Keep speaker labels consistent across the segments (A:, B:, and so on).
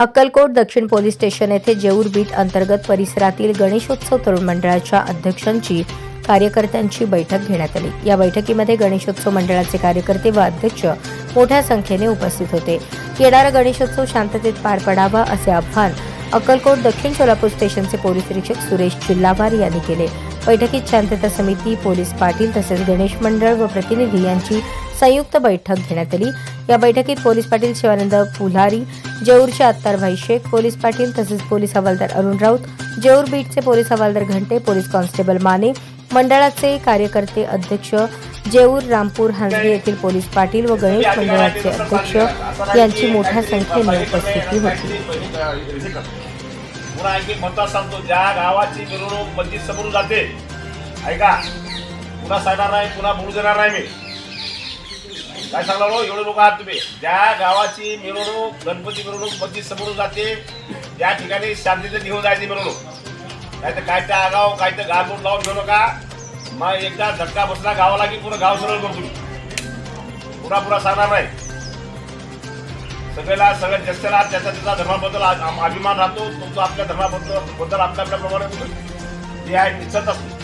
A: अक्कलकोट दक्षिण police station येथे Jeur bit अंतर्गत परिसरातील गणेशोत्सव तरुण मंडळाच्या अध्यक्षांची कार्यकर्त्यांची बैठक घेण्यात आली. या बैठकीमध्ये गणेशोत्सव मंडळाचे कार्यकर्ते व अध्यक्ष मोठ्या संख्येने उपस्थित होते. येणारा गणेशोत्सव शांततेत पार पडावा असे आवाहन अक्कलकोट दक्षिण सोलापूर स्टेशनचे पोलीस निरीक्षक सुरेश चिल्लावार यांनी केले. बैठकीत शांतता समिती पोलीस पाटील तसेच गणेश मंडळ व प्रतिनिधी यांची संयुक्त बैठक घेण्यात आली. या बैठकीत पोलीस पाटील शिवानंद पुलारी जेऊरचे अत्तारभाई शेख पोलीस पाटील तसेच पोलीस हवालदार अरुण राऊत जेऊर बीटचे पोलीस हवालदार घंटे पोलीस कॉन्स्टेबल माने मंडळाचे कार्यकर्ते अध्यक्ष जेऊर रामपूर हांजरी येथील पोलीस पाटील व गणेश मंडळाचे अध्यक्ष यांची मोठ्या संख्येने उपस्थिती होती.
B: पुन्हा आणखी महत्वाचं सांगतो ज्या गावाची मिरवणूक मस्जिद समोरून जाते. ऐका पुन्हा सांगणार नाही पुन्हा बोलू देणार नाही मी. काय सांगणार हो? एवढे लोक आहात तुम्ही. ज्या गावाची मिरवणूक गणपती मिरवणूक मस्जिद समोरून जाते त्या ठिकाणी शांतीचं घेऊन जायची मिरवणूक. नाही तर काय त्या आगाव काय तर गालबोट लावून घेऊ नका. मग एकदा झटका बसला गावाला की पुन्हा गाव सरळ करतो पुन्हा पुन्हा सांगणार नाही. सगळ्याला सगळ्या ज्येष्ठाला त्याचा त्याचा धर्माबद्दल अभिमान राहतो. तो तो आपल्या धर्माबद्दल बद्दल आपल्या आपल्याप्रमाणे ते आहे निचत असतो.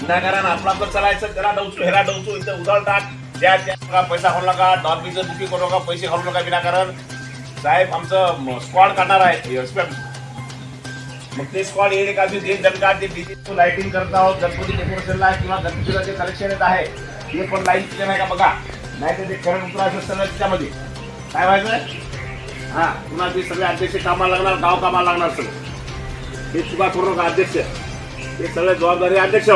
B: विनाकारण आपला आपलं चालायचं त्याला डवचू हेरा डवचू इथं उदाहरण टाक. द्या त्या पैसा खाऊ नका डॉल्बीचं बुकिंग करू नका पैसे खाऊ नका विनाकारण साहेब आमचं स्क्वॉड काढणार आहे. मग ते स्क्वॉड येईल का? ते जनकार ते डिजिटल लाइटिंग करत आहोत. गणपती डेकोरेशनला किंवा गणपतीला जे कलेक्शन येत आहे ते पण लाईन तिथे नाही का? बघा. नाही तर ते करंट उतरायचं सगळं त्याच्यामध्ये. काय व्हायचं हा पुन्हा ते सगळे अध्यक्ष कामाला लागणार गाव कामाला लागणार सगळं. हे चुका करू नका अध्यक्ष. हे सगळे जबाबदारी अध्यक्ष.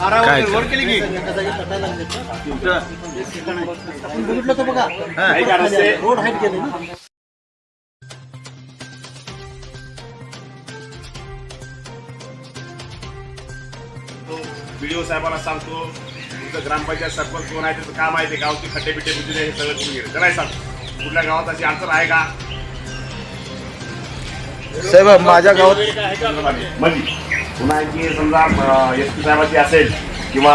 C: काय
D: वर केली की? आपण बघितलं तर बघा
B: नाही का रस्ते
D: रोड हाईट केले ना?
B: व्हिडिओ साहेबांना सांगतो. तुमचं ग्रामपंचायत सरपंच कोण आहे त्याचं काम आहे ते गावची खड्डे बिड्डे बुद्धी हे सगळं तुम्ही नाही सांग कुठल्या गावात अशी अडचण आहे का?
C: साहेब माझ्या गावात
B: म्हणजे पुन्हा आणखी समजा एस पी साहेबाची असेल किंवा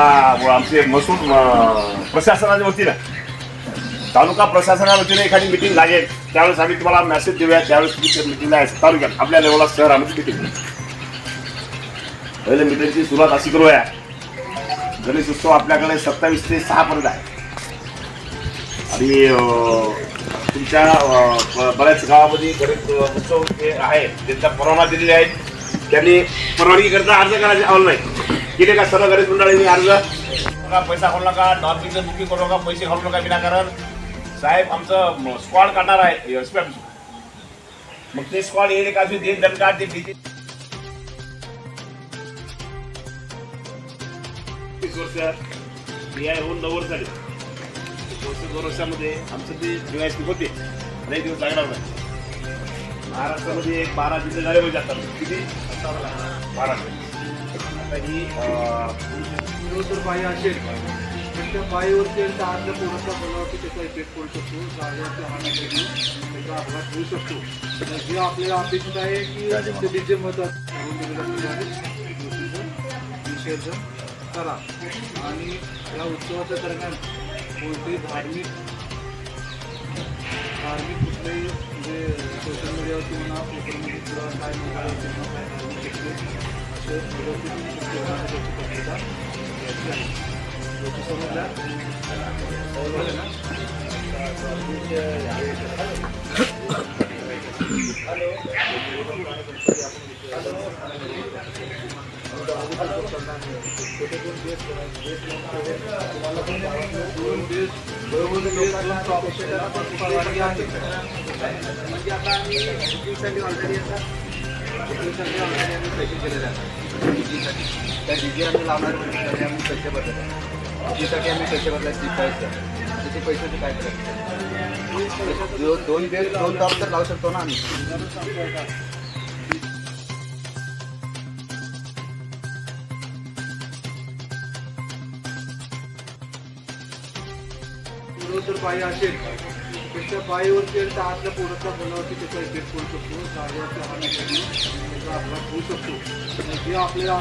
B: आमचे महसूल अं, प्रशासनाच्या वतीनं तालुका प्रशासनाच्या वतीने एखादी मिटिंग लागेल त्यावेळेस आम्ही तुम्हाला मेसेज देऊया त्यावेळेस तुम्ही मिटिंगला यायचं तालुक्यात आपल्या लेवलला शहरामध्ये मिटिंग पहिले मिटिंगची सुरुवात अशी करूया. गणेश उत्सव आपल्याकडे सत्तावीस ते सहा पर्यंत आहे. आणि तुमच्या बऱ्याच गावामध्ये गणेश उत्सव जे आहे. त्यांचा परवाना दिलेले आहेत त्यांनी परवानगी करता अर्ज करायचे आवड नाही केले का सर्व गणेश मंडळांनी अर्ज? पैसा खाऊ नका डॉल्बीचं बुकिंग करू नका पैसे खाऊ नका विनाकारण साहेब आमचं स्क्वॉड काढणार आहे. मग ते स्क्वॉड येईल का ते दणका ते डीजे तीस वर्ष मी आहे होऊन नऊ वर्ष झाले. वर्ष दोन वर्षामध्ये आमचं ते डिवायस होते लई दिवस लागणार नाही. महाराष्ट्रामध्ये एक बारा जिल्हे झाले म्हणजे आता. किती? बारा. आता ही
D: जर बाई असेल तर त्या बाईवरती त्या आतल्या पोराचा बोलावरती त्याचा इफेक्ट पडू शकतो. जागेवरती हानी होईल त्याचा अपघात होऊ शकतो. तर जे आपल्याला अपेक्षित आहे की ते डीजे मतात करा आणि या उत्सवाच्या दरम्यान कोणतेही धार्मिक धार्मिक कुठलेही म्हणजे सोशल मीडियावरती म्हणा पेपरमध्ये किंवा काय मोबाईल किंवा काय धार्मिक असे समजल्या दोन दोन तास तर लावू शकतो ना आम्ही जर बाई असेल तर त्या बाईवरती आणि त्या आतल्या पोराच्या बोलावरती त्याचा इफेक्ट होऊ शकतो जागेवरती हा होईल त्याचा अपघात होऊ शकतो. आणि जे आपल्याला